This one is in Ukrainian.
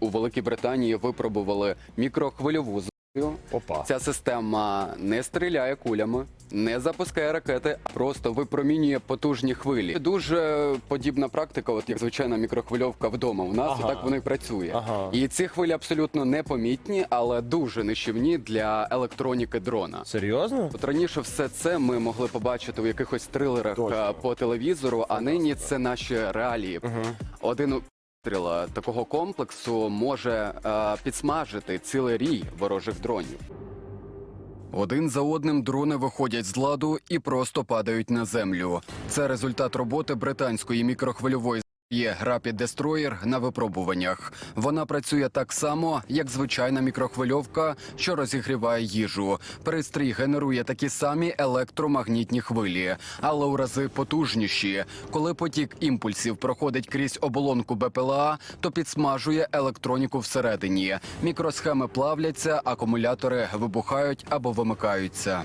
У Великій Британії випробували мікрохвильову зброю. Опа. Ця система не стріляє кулями, не запускає ракети, а просто випромінює потужні хвилі. Дуже подібна практика, от як звичайна мікрохвильовка вдома. У нас Ага. так воно і працює. Ага. І ці хвилі абсолютно непомітні, але дуже нищівні для електроніки дрона. Серйозно? От раніше все це ми могли побачити у якихось трилерах Точно. е, по телевізору, а нині це наші реалії. Один постріл е, такого комплексу може е, підсмажити цілий рій ворожих дронів. Один за одним дрони виходять з ладу і просто падають на землю. Це результат роботи британської мікрохвильової Є Rapid Destroyer на випробуваннях. Вона працює так само, як звичайна мікрохвильовка, що розігріває їжу. Пристрій генерує такі самі електромагнітні хвилі, але у рази потужніші. Коли потік імпульсів проходить крізь оболонку БПЛА, то підсмажує електроніку всередині. Мікросхеми плавляться, акумулятори вибухають або вимикаються.